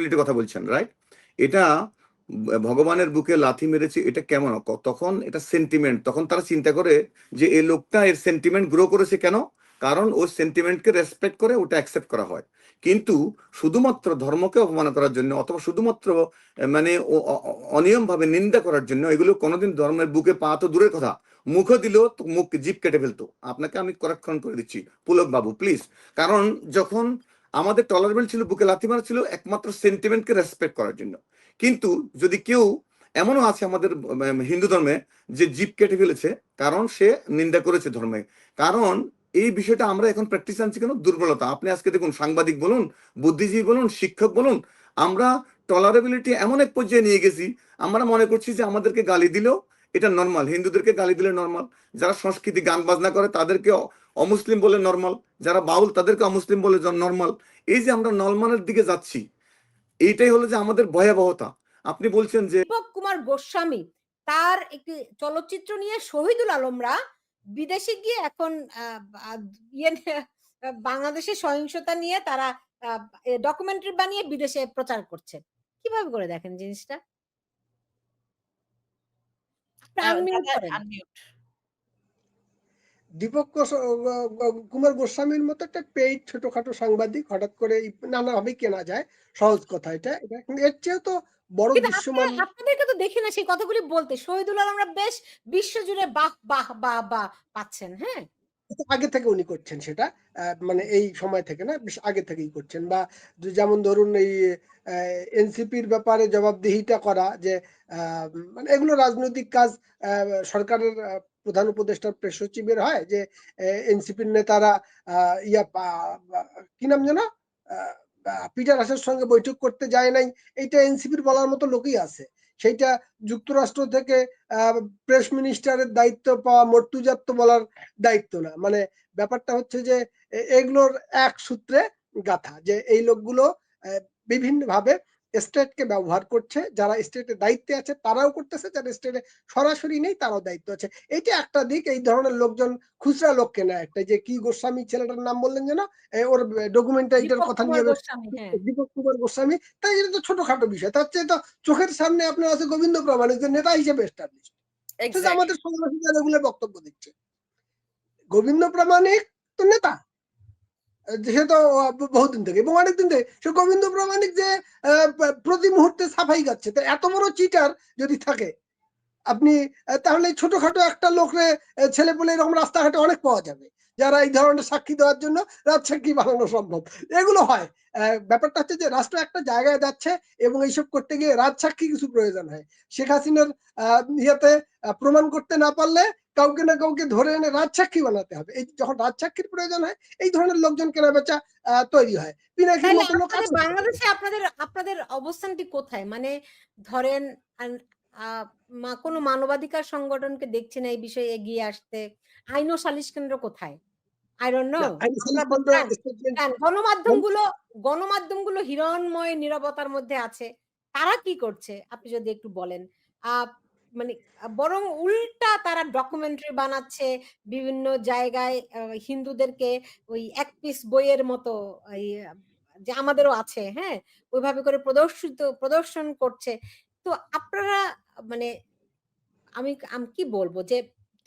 টলারেবিলিটির কথা বলছেন রাইট এটা ভগবানের বুকে লাথি মেরেছে, এটা কেমন? তখন এটা সেন্টিমেন্ট তখন তারা চিন্তা করে যে এই লোকটা এর সেন্টিমেন্ট গ্রো করেছে কেন? কারণ ওই সেন্টিমেন্টকে রেসপেক্ট করে ওটা অ্যাকসেপ্ট করা হয়। কিন্তু শুধুমাত্র ধর্মকে অপমান করার জন্য অথবা শুধুমাত্র মানে অনিয়ম ভাবে নিন্দা করার জন্য এগুলো কোনোদিন ধর্মের বুকে পা তো দূরের কথা। মুখও দিলেও মুখ জিপ কেটে ফেলতো। আপনাকে আমি করেকশন করে দিচ্ছি। পুলক বাবু প্লিজ কারণ যখন আমাদের টলারেবল ছিল, বুকে লাথি মারা ছিল, একমাত্র সেন্টিমেন্টকে রেসপেক্ট করার জন্য। কিন্তু যদি কেউ এমনও আছে আমাদের হিন্দু ধর্মে, যে জিপ কেটে ফেলেছে, কারণ সে নিন্দা করেছে ধর্মে। কারণ এই বিষয়টা আমরা এখন প্র্যাকটিস আনছি কেন দুর্বলতা। আপনি আজকে দেখুন, সাংবাদিক বলুন, বুদ্ধিজীবী বলুন, শিক্ষক বলুন, আমরা টলারেবিলিটি এমন এক পর্যায়ে নিয়ে গেছি, আমরা মনে করছি যে আমাদেরকে গালি দিলেও এটা নর্মাল হিন্দুদেরকে গালি দিলে নর্মাল যারা সংস্কৃতি গান বাজনা করে, তাদেরকে অমুসলিম বলে নর্মাল যারা বাউল তাদেরকে অমুসলিম বলে নর্মাল এই যে আমরা নর্মালের দিকে যাচ্ছি এইটাই হলো যে আমাদের ভয়াবহতা। আপনি বলছেন যে দীপক কুমার গোস্বামী তার একটি চলচ্চিত্র নিয়ে শহীদুল আলমরা বিদেশে গিয়ে এখন ইয়ে বাংলাদেশের সহিংসতা নিয়ে তারা ডকুমেন্টারি বানিয়ে বিদেশে প্রচার করছে। কীভাবে করে দেখেন জিনিসটা? দীপক কুমার গোস্বামীর মতো একটা পেইড ছোটখাটো সাংবাদিক হঠাৎ করে নানাভাবে কেনা যায়। সহজ কথা এটা। এর চেয়েও তো বড় আপনারা- আপনাদেরকে তো দেখি না সেই কথাগুলি বলতে। শহীদুল আলমরা বেশ বিশ্বজুড়ে বাহ বাহ বাহ বাহ পাচ্ছেন হ্যাঁ? আগে থেকে উনি করছেন সেটা। আহ, মানে এই সময় থেকে না বেশ আগে থেকেই করছেন। বা যেমন ধরুন এই এনসিপির ব্যাপারে জবাবদিহিতা করা যে আহ, মানে এগুলো রাজনৈতিক কাজ আহ, সরকারের প্রধান উপদেষ্টার প্রেস সচিবের হয় যে এনসিপির নেতারা ইয়া কি নাম আহ, পিটার হাসের সঙ্গে বৈঠক করতে যায় নাই। এইটা এনসিপির বলার মতো লোকই আছে। সেইটা যুক্তরাষ্ট্র থেকে প্রেস মিনিস্টারের দায়িত্ব পাওয়া মর্তুজাত বলার দায়িত্ব না। মানে ব্যাপারটা হচ্ছে যে এগুলোর এক সূত্রে গাথা যে এই লোকগুলো বিভিন্ন ভাবে স্টেটকে ব্যবহার করছে যারা স্টেটের দায়িত্বে আছে তারাও করতেছে যারা স্টেটে সরাসরি নেই তারাও দায়িত্ব আছে। এটা একটা দিক এই ধরনের লোকজন খুচরা লোক কেনা একটা যে কি গোস্বামী ছেলেটার নাম বললেন যেন ওর ডকুমেন্টারিটার কথা নিয়ে হ্যাঁ। দীপক কুমার গোস্বামী তাই এটা তো ছোটখাটো বিষয়। তার চেয়ে তো চোখের সামনে আপনার আছে গোবিন্দ প্রামাণিক যে নেতা হিসেবে এস্টাবলিশ. আমাদের রেগুলার বক্তব্য দিচ্ছে গোবিন্দ প্রামাণিক তো নেতা। সে তো বহুদিন থেকে এবং অনেকদিন থেকে। সে গোবিন্দ প্রামাণিক যে প্রতি মুহূর্তে সাফাই গাচ্ছে, তো এত বড় চিটার যদি থাকে, আপনি তাহলে ছোটখাটো একটা লোকরে ছেলে পেলে এরকম রাস্তাঘাটে অনেক পাওয়া যাবে, যারা এই ধরনের সাক্ষী দেওয়ার জন্য রাজ সাক্ষী বানানো সম্ভব। এগুলো হয়। ব্যাপারটা হচ্ছে যে, রাষ্ট্র একটা জায়গায় যাচ্ছে এবং এইসব করতে গিয়ে রাজ সাক্ষী কিছু প্রয়োজন হয়। শেখ হাসিনার ইয়েতে প্রমাণ করতে না পারলে কাউকে না কাউকে ধরে এনে রাজসাক্ষী বানাতে হবে। এই যখন রাজ সাক্ষীর প্রয়োজন হয় এই ধরনের লোকজন কেনা বেচা তৈরি হয়। পিনাকির মতো লোক বাংলাদেশে আপনাদের আপনাদের অবস্থানটি কোথায়? মানে ধরেন কোনো মানবাধিকার সংগঠনকে দেখছি না এই বিষয়ে এগিয়ে আসতে? আইন ও সালিশ কেন্দ্র কোথায়? আই ডোন্ট নো হ্যাঁ, গণমাধ্যমগুলো গণমাধ্যমগুলো হিরণময় নিরাপত্তার মধ্যে আছে। তারা কি করছে? আপনি যদি একটু বলেন। আহ, মানে বরং উল্টা তারা ডকুমেন্টারি বানাচ্ছে বিভিন্ন জায়গায় হিন্দুদেরকে ওই এক পিস বইয়ের মতো যে আমাদেরও আছে হ্যাঁ? ওইভাবে করে প্রদর্শিত প্রদর্শন করছে। তো আপনারা মানে আমি আমি কি বলব যে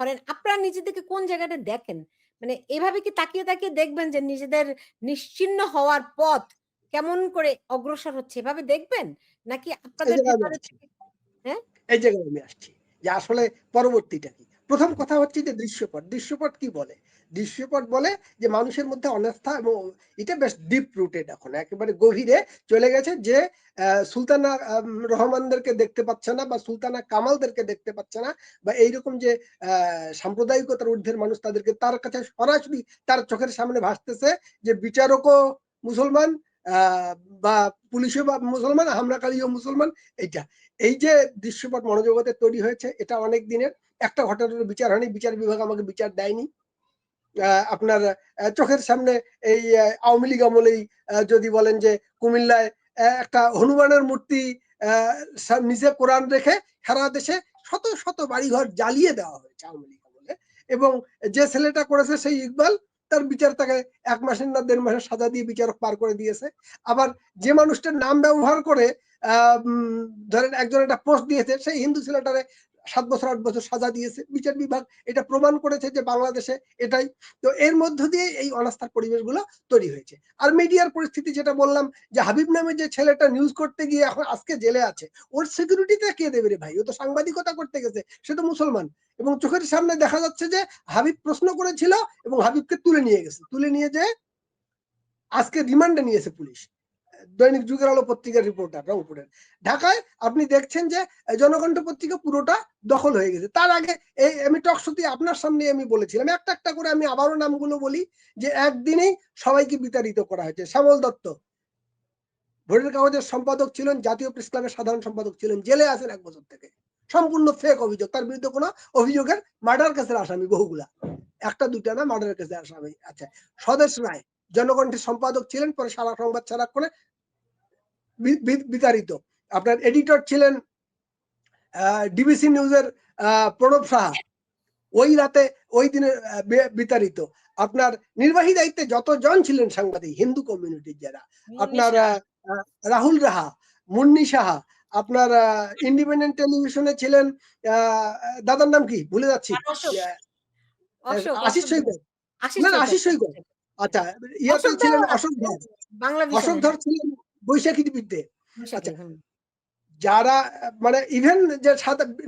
ধরেন আপনারা নিজেদেরকে কোন জায়গাটা দেখেন? মানে এভাবে কি তাকিয়ে তাকিয়ে দেখবেন যে নিজেদের নিশ্চিহ্ন হওয়ার পথ কেমন করে অগ্রসর হচ্ছে? এভাবে দেখবেন? নাকি আপনাদের জায়গায় এই জায়গায় আমি আসছি। যে আসলে পরবর্তীটা কি? প্রথম কথা হচ্ছে যে দৃশ্যপট। দৃশ্যপট কি বলে? দৃশ্যপট বলে যে মানুষের মধ্যে অনাস্থা এবং এটা বেশ ডিপ রুটেড এখন। একেবারে গভীরে চলে গেছে যে সুলতানা রহমানদেরকে দেখতে পাচ্ছে না বা সুলতানা কামালদেরকে দেখতে পাচ্ছে না বা এইরকম যে সাম্প্রদায়িকতার ঊর্ধ্বের মানুষ তাদেরকে তার কাছে সরাসরি তার চোখের সামনে ভাসতেছে যে বিচারকও মুসলমান বা পুলিশও বা মুসলমান, হামলাকারীও মুসলমান, এইটা। এই যে দৃশ্যপট মনোজগতে তৈরি হয়েছে, এটা অনেক দিনের। একটা ঘটনার বিচার হয়নি, বিচার বিভাগ আমাকে বিচার দেয়নি। আপনার চোখের সামনে এই আওয়ামী লীগ আমলেই যদি বলেন যে কুমিল্লায় একটা হনুমানের মূর্তি সা- কোরআন রেখে সারা দেশে শত শত বাড়িঘর জ্বালিয়ে দেওয়া হয়েছে আওয়ামী লীগ আমলে। এবং যে ছেলেটা করেছে সেই ইকবাল তার বিচার তাকে এক মাসের না দেড় মাসের সাজা দিয়ে বিচারক পার করে দিয়েছে। আবার যে মানুষটার নাম ব্যবহার করে ধরেন একজন একটা পোস্ট দিয়েছে, সেই হিন্দু ছেলেটারে সাত বছর, আট বছর সাজা দিয়েছে বিচার বিভাগ। এটা প্রমাণ করেছে যে বাংলাদেশে এটাই। তো এর মধ্য দিয়ে এই অনাস্থার পরিবেশগুলো তৈরি হয়েছে। আর মিডিয়ার পরিস্থিতি যেটা বললাম, যে হাবিব নামে যে ছেলেটা নিউজ করতে গিয়ে এখন আজকে জেলে আছে, ওর সিকিউরিটিটা কে দেবে রে ভাই? ও তো সাংবাদিকতা করতে গেছে, সে তো মুসলমান। এবং চোখের সামনে দেখা যাচ্ছে যে হাবিব প্রশ্ন করেছিল এবং হাবিবকে তুলে নিয়ে গেছে। তুলে নিয়ে যে আজকে রিমান্ডে নিয়েছে পুলিশ। দৈনিক যুগের আলো পত্রিকার রিপোর্টার রংপুরের ঢাকায় আপনি দেখছেন যে জনকণ্ঠ পত্রিকা পুরোটা দখল হয়ে গেছে। তার আগে এই আমি টকশোতে আপনার সামনে আমি বলেছিলাম, একটা একটা করে আমি আবারও নামগুলো বলি যে, একদিনেই সবাইকে বিতাড়িত করা হয়েছে। শ্যামল দত্ত, ভোটের কাগজের সম্পাদক ছিলেন, জাতীয় প্রেস ক্লাবের সাধারণ সম্পাদক ছিলেন, জেলে আছেন এক বছর থেকে। সম্পূর্ণ ফেক অভিযোগ, তার বিরুদ্ধে কোনো অভিযোগের মার্ডার কেসের আসামি বহুগুলা। একটা দুটা না মার্ডার কেসের আসামি। আচ্ছা স্বদেশ রায় জনকণ্ঠের সম্পাদক ছিলেন পরে সারা সংবাদ ছাড়া করে বিতাড়িত। আপনার এডিটর ছিলেন ডিবিসি নিউজের প্রণব সাহা। ওই রাতে ওই দিনে বিতাড়িত। আপনার নির্বাহী দায়িত্বে যতজন ছিলেন সাংবাদিক হিন্দু কমিউনিটির যারা আপনার রাহুল রাহা মুন্নি সাহা আপনার ইন্ডিপেন্ডেন্ট টেলিভিশনে ছিলেন আহ, দাদার নাম কি? ভুলে যাচ্ছি। আশিস সৈকত। না, আশিস সৈকত। আচ্ছা অশোক ছিলেন অশোক ধর অশোক ধর ছিলেন বৈশাখী বিদ্যে আচ্ছা। যারা মানে ইভেন যে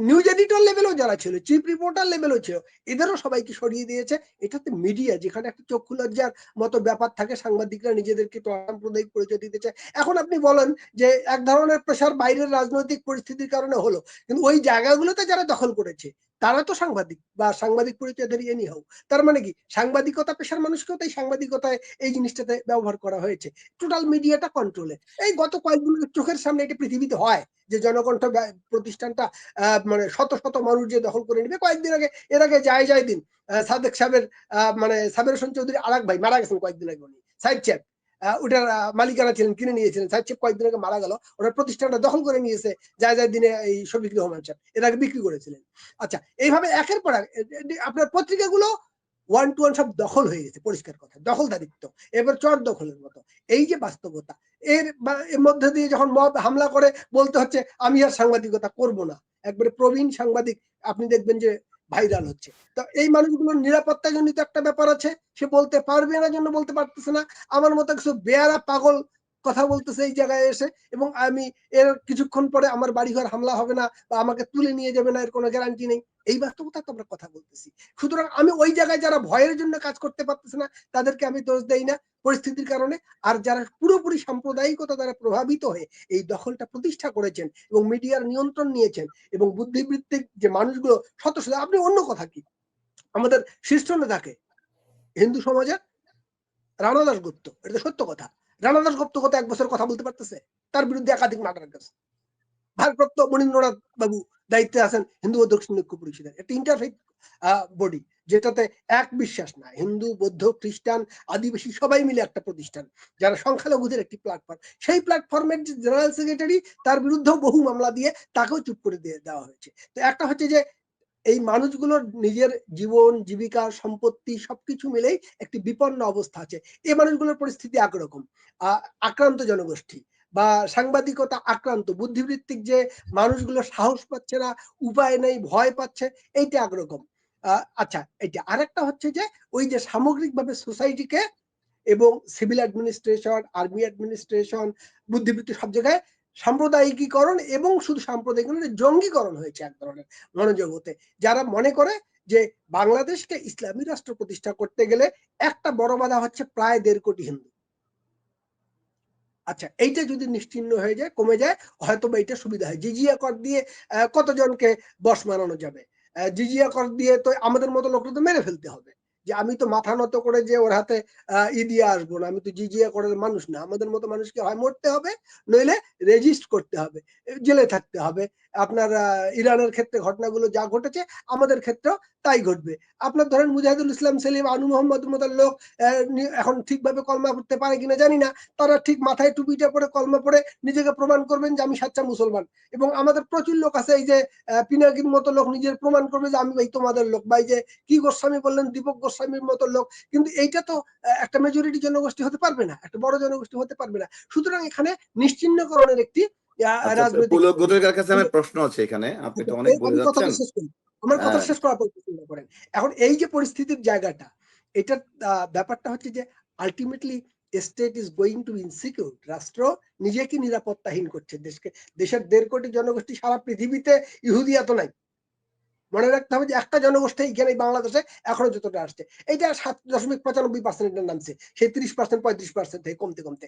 নিউজ এডিটর লেভেলেও যারা ছিল চিফ রিপোর্টার লেভেলও ছিল, এদেরও সবাইকে সরিয়ে দিয়েছে। এটাতে মিডিয়া যেখানে একটা চক্ষু লজ্জার মতো ব্যাপার থাকে, সাংবাদিকরা নিজেদেরকে সাম্প্রদায়িক পরিচয় দিতে চায়। এখন আপনি বলেন যে এক ধরনের প্রেশার বাইরের রাজনৈতিক পরিস্থিতির কারণে হলো, কিন্তু ওই জায়গাগুলোতে যারা দখল করেছে, তারা তো সাংবাদিক, বা সাংবাদিক পরিচয় ধরিয়ে নি হোক। তার মানে কি? সাংবাদিকতা পেশার মানুষকেও তাই সাংবাদিকতায় এই জিনিসটাতে ব্যবহার করা হয়েছে। টোটাল মিডিয়াটা কন্ট্রোলে এই গত কয়েকদিন চোখের সামনে এটা পৃথিবীতে হয়। যে জনকণ্ঠ প্রতিষ্ঠানটা মানে শত শত মানুষ যে দখল করে নেবে, কয়েকদিন আগে, এর আগে যায় যায় দিন সাদেক সাহেবের মানে সাবের হোসেন চৌধুরী আলাক ভাই মারা গেছেন কয়েকদিন আগে উনি সাইড চেপ ওটার মালিকানা ছিলেন, কিনে নিয়েছিলেন সাইড চেপ কয়েকদিন আগে মারা গেল, ওনার প্রতিষ্ঠানটা দখল করে নিয়েছে যায় যায় দিনে এই শফিক রহমান সাহেব, এর আগে বিক্রি করেছিলেন। আচ্ছা এইভাবে একের পর এক আপনার পত্রিকাগুলো ওয়ান টু ওয়ান সব দখল হয়ে গেছে, পরিষ্কার কথা, দখলদারিত্ব, এবার চর দখলের মতো। এই যে বাস্তবতা, এর এর মধ্যে দিয়ে যখন মত হামলা করে, বলতে হচ্ছে, আমি আর সাংবাদিকতা করব না। একবারে প্রবীণ সাংবাদিক, আপনি দেখবেন যে ভাইরাল হচ্ছে। তো এই মানুষগুলোর নিরাপত্তা জনিত একটা ব্যাপার আছে, সে বলতে পারবে না জন্য বলতে পারতেছে না। আমার মতো কিছু বেয়ারা, পাগল কথা বলতেছে এই জায়গায় এসে এবং আমি এর কিছুক্ষণ পরে আমার বাড়িঘর হামলা হবে না বা আমাকে তুলে নিয়ে যাবে না, এর কোনো গ্যারান্টি নেই। এই বাস্তবতা তো আমরা কথা বলতেছি। সুতরাং আমি ওই জায়গায় যারা ভয়ের জন্য কাজ করতে পারতেছে না, তাদেরকে আমি দোষ দেই না পরিস্থিতির কারণে। আর যারা পুরোপুরি সাম্প্রদায়িকতা দ্বারা প্রভাবিত হয়ে এই দখলটা প্রতিষ্ঠা করেছেন এবং মিডিয়ার নিয়ন্ত্রণ নিয়েছেন এবং বুদ্ধিবৃত্তিক যে মানুষগুলো, শত শত, আপনি অন্য কথা কি? আমাদের শীর্ষ নেতাকে হিন্দু সমাজের রানা দাস গুপ্ত এটা সত্য কথা। রানা দাস গুপ্ত কত এক বছর কথা বলতে পারতেছে? তার বিরুদ্ধে একাধিক মার্ডার কেস ভারপ্রাপ্ত মনীন্দ্রনাথ বাবু দায়িত্বে আছেন হিন্দু দক্ষিণ ঐক্য পরিষদের। একটা ইন্টারফেথ বডি যেটাতে এক বিশ্বাস না হিন্দু, বৌদ্ধ, খ্রিস্টান, আদিবাসী সবাই মিলে একটা প্রতিষ্ঠান, যারা সংখ্যালঘুদের একটি প্ল্যাটফর্ম সেই প্ল্যাটফর্মের যে জেনারেল সেক্রেটারি তার বিরুদ্ধেও বহু মামলা দিয়ে তাকেও চুপ করে দিয়ে দেওয়া হয়েছে। তো একটা হচ্ছে যে এই মানুষগুলোর নিজের জীবন, জীবিকা, সম্পত্তি সবকিছু মিলেই একটি বিপন্ন অবস্থা আছে। এই মানুষগুলোর পরিস্থিতি একরকম। আক্রান্ত জনগোষ্ঠী বা সাংবাদিকতা আক্রান্ত, বুদ্ধিবৃত্তিক যে মানুষগুলো সাহস পাচ্ছে না, উপায় নেই, ভয় পাচ্ছে, এইটা একরকম। আচ্ছা এইটা আরেকটা হচ্ছে যে, ওই যে সামগ্রিকভাবে সোসাইটিকে এবং সিভিল অ্যাডমিনিস্ট্রেশন, আর্মি অ্যাডমিনিস্ট্রেশন, বুদ্ধিবৃত্তি সব জায়গায় সাম্প্রদায়িকীকরণ এবং শুধু সাম্প্রদায়িকরণ জঙ্গিকরণ হয়েছে এক ধরনের মনোজগতে। যারা মনে করে যে বাংলাদেশকে ইসলামী রাষ্ট্র প্রতিষ্ঠা করতে গেলে একটা বড় বাধা হচ্ছে প্রায় দেড় কোটি হিন্দু। আচ্ছা এইটা যদি নিশ্চিহ্ন হয়ে যায়, কমে যায় হয়তো বা এটা সুবিধা হয়। জিজিয়া কর দিয়ে কতজনকে বস মানানো যাবে? জিজিয়া কর দিয়ে তো আমাদের মতো লোকটা তো মেরে ফেলতে হবে। যে আমি তো মাথা নত করে যে ওর হাতে ই দিয়ে আসব না, আমি তো জিজিয়া করে মানুষ না। আমাদের মতো মানুষকে হয় মরতে হবে, নইলে রেজিস্ট করতে হবে জেলে থাকতে হবে। আপনার ইরানের ক্ষেত্রে ঘটনাগুলো যা ঘটেছে, আমাদের ক্ষেত্রেও তাই ঘটবে। আপনার ধরেন মুজাহিদুল ইসলাম, সেলিম, আনু মোহাম্মদ মতো লোক এখন ঠিকভাবে কলমা পড়তে পারে কিনা জানি না। তারা ঠিক মাথায় টুপিটা পরে কলমা পড়ে নিজেকে প্রমাণ করবেন যে আমি সাচ্চা মুসলমান। এবং আমাদের প্রচুর লোক আছে এই যে পিনাকির মতো লোক নিজের প্রমাণ করবে যে আমি ভাই তোমাদের লোক। ভাই যে কি গোস্বামী বললেন, দীপক গোস্বামীর মতো লোক। কিন্তু এইটা তো একটা মেজরিটি জনগোষ্ঠী হতে পারবে না, একটা বড় জনগোষ্ঠী হতে পারবে না। সুতরাং এখানে নিশ্চিহ্নকরণের একটি পুলক গোদরের কাছে আমার প্রশ্ন আছে এখানে? আপনি তো অনেক বলে যাচ্ছেন। আমার কথা হ্যাঁ। শেষ করেন। এখন এই যে পরিস্থিতির জায়গাটা এটা ব্যাপারটা হচ্ছে যে ultimately state is going to insecure রাষ্ট্র নিজেকে নিরাপত্তাহীন করছে দেশকে। দেশের দেড় কোটি জনগোষ্ঠী সারা পৃথিবীতে ইহুদিয়া এত নাই। মনে রাখতে হবে যে একটা জনগোষ্ঠী এখানে বাংলাদেশে এখনও যতটা আসছে, এইটা সাত দশমিক পঁচানব্বই পার্সেন্টের নামছে, সেই তিরিশ পার্সেন্ট পঁয়ত্রিশ পার্সেন্ট থেকে কমতে কমতে।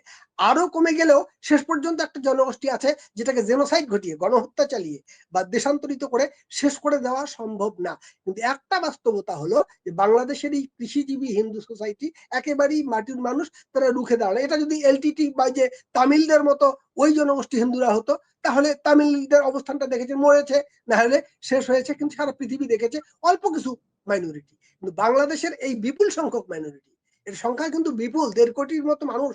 আরও কমে গেলেও শেষ পর্যন্ত একটা জনগোষ্ঠী আছে যেটাকে জেনোসাইড ঘটিয়ে, গণহত্যা চালিয়ে বা দেশান্তরিত করে শেষ করে দেওয়া সম্ভব না। কিন্তু একটা বাস্তবতা হলো যে বাংলাদেশের এই কৃষিজীবী হিন্দু সোসাইটি একেবারেই মাটির মানুষ, তারা রুখে দাঁড়ায়। এটা যদি এলটিটি বা যে তামিলদের মতো ওই জনগোষ্ঠী হিন্দুরা হতো তাহলে তামিলদের অবস্থানটা দেখেছে মরেছে না হলে শেষ হয়েছে কিন্তু সারা পৃথিবী দেখেছে অল্প কিছু মাইনরিটি কিন্তু বাংলাদেশের এই বিপুল সংখ্যক মাইনরিটি এর সংখ্যা কিন্তু বিপুল দেড় কোটির মতো মানুষ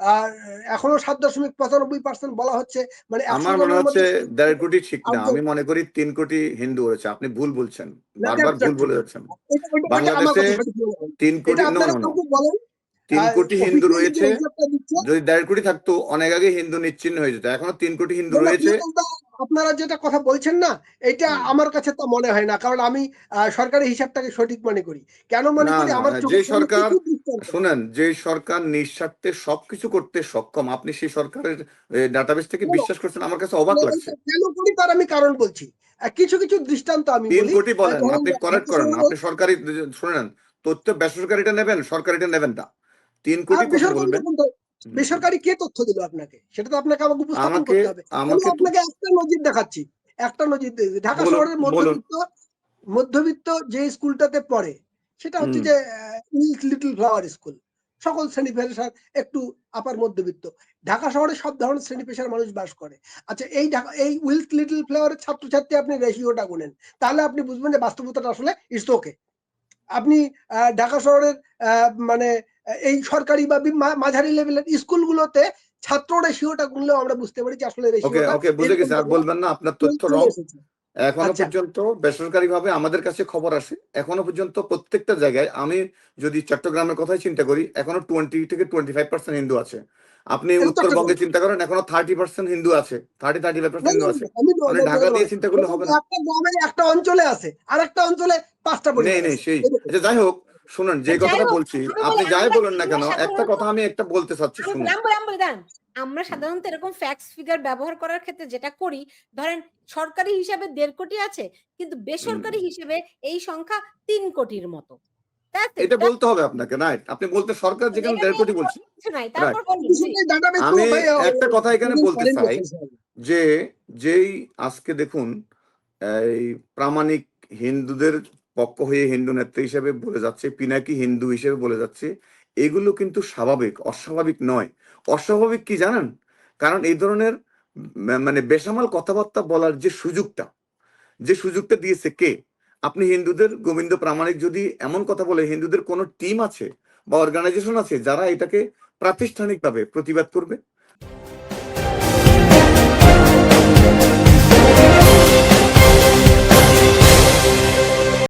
আর এখনও সাত দশমিক পঁচানব্বই পার্সেন্ট বলা হচ্ছে মানে আমার মনে হচ্ছে দেড় কোটি ঠিক না আমি মনে করি তিন কোটি হিন্দু রয়েছে আপনি ভুল বলছেন বারবার ভুল বলে যাচ্ছেন। বাংলাদেশে। তিন কোটি তিন কোটি হিন্দু রয়েছে। যদি দেড় কোটি থাকতো অনেক আগে হিন্দু নিশ্চিন্ন হয়ে যেত। এখনও তিন কোটি হিন্দু রয়েছে। আপনারা যেটা কথা বলছেন না এটা আমার কাছে তা মনে হয় না কারণ আমি সরকারি হিসাবটাকে সঠিক মনে করি। কেন মনে করি? আমার যে সরকার- শুনেন যে সরকার নিঃস্বার্থে সবকিছু করতে সক্ষম আপনি সেই সরকারের ডাটাবেস থেকে। বিশ্বাস করছেন আমার কাছে অবাক লাগছে। কেন করি তার আমি কারণ বলছি। কিছু কিছু দৃষ্টান্ত আমি তিন কোটি বলেন আপনি কারেক্ট করেন আপনি সরকারি শুনেন তথ্য বেসরকারিটা নেবেন সরকারিটা নেবেন না তিন কোটি কথা বেসরকারি বলবেন? বেসরকারি কে তথ্য দিল আপনাকে? সেটা তো আপনাকে আমাকে উপস্থাপন করতে হবে। আমি আপনাকে একটা নজির দেখাচ্ছি। একটা নজির ঢাকা শহরের মধ্যবিত্ত মধ্যবিত্ত যে স্কুলটাতে পড়ে সেটা হচ্ছে। যে লিটল ফ্লাওয়ার স্কুল সকল শ্রেণি পেশার একটু আপার মধ্যবিত্ত। ঢাকা শহরে সব ধরনের শ্রেণি পেশার মানুষ বাস করে। আচ্ছা এই ঢাকা এই উইলথ লিটল ফ্লাওয়ারের ছাত্রছাত্রী আপনি রেশিওটা গুনেন। তাহলে আপনি বুঝবেন যে বাস্তবতাটা আসলে ইটস ওকে আপনি আহ, ঢাকা শহরের আহ, মানে এই সরকারি বা মাঝারি লেভেলের স্কুলগুলোতে ছাত্র রেশিওটা গুনলেও আমরা বুঝতে পারি যে আসলে ওকে ওকে বুঝে গেছি। আর বলবেন না আপনার তথ্য রং এখনও আচ্ছা। পর্যন্ত বেসরকারি ভাবে আমাদের কাছে খবর আসে। এখনও পর্যন্ত প্রত্যেকটা জায়গায় আমি যদি চট্টগ্রামের কথাই চিন্তা করি এখনও টোয়েন্টি থেকে টোয়েন্টি ফাইভ পার্সেন্ট হিন্দু আছে। আপনি উত্তরবঙ্গে চিন্তা করেন এখনও থার্টি পার্সেন্ট হিন্দু আছে। Thirty thirty five percent Hindu আছে। মানে ঢাকা দিয়ে চিন্তা করলে হবে না। একটা গ্রামে একটা অঞ্চলে আছে আর একটা অঞ্চলে পাঁচটা নেই নেই সেই। আচ্ছা যাই হোক শুনুন যে কথাটা বলছি আপনি যাই বলেন না কেন একটা কথা আমি একটা বলতে চাচ্ছি শুনুন আমরা সাধারণত এরকম ফ্যাক্স ফিগার ব্যবহার করার ক্ষেত্রে যেটা করি ধরেন সরকারি হিসাবে দেড় কোটি আছে কিন্তু বেসরকারি হিসেবে এই সংখ্যা তিন কোটির মতো। এটা বলতে হবে আপনাকে রাইট আপনি বলতে সরকার যেখানে দেড় কোটি বলছে। আমি একটা কথা এখানে বলতে চাই যে যেই আজকে দেখুন এই প্রামাণিক হিন্দুদের পক্ষ হয়ে হিন্দু নেত্রী হিসেবে বলে যাচ্ছে, পিনাকি হিন্দু হিসেবে বলে যাচ্ছে, এগুলো কিন্তু স্বাভাবিক, অস্বাভাবিক নয়। অস্বাভাবিক কি জানেন? কারণ এই ধরনের মানে বেসামাল কথাবার্তা বলার যে সুযোগটা যে সুযোগটা দিয়েছে কে? আপনি হিন্দুদের, গোবিন্দ প্রামাণিক যদি এমন কথা বলে, হিন্দুদের কোনো টিম আছে বা অর্গানাইজেশন আছে যারা এটাকে প্রাতিষ্ঠানিকভাবে প্রতিবাদ করবে?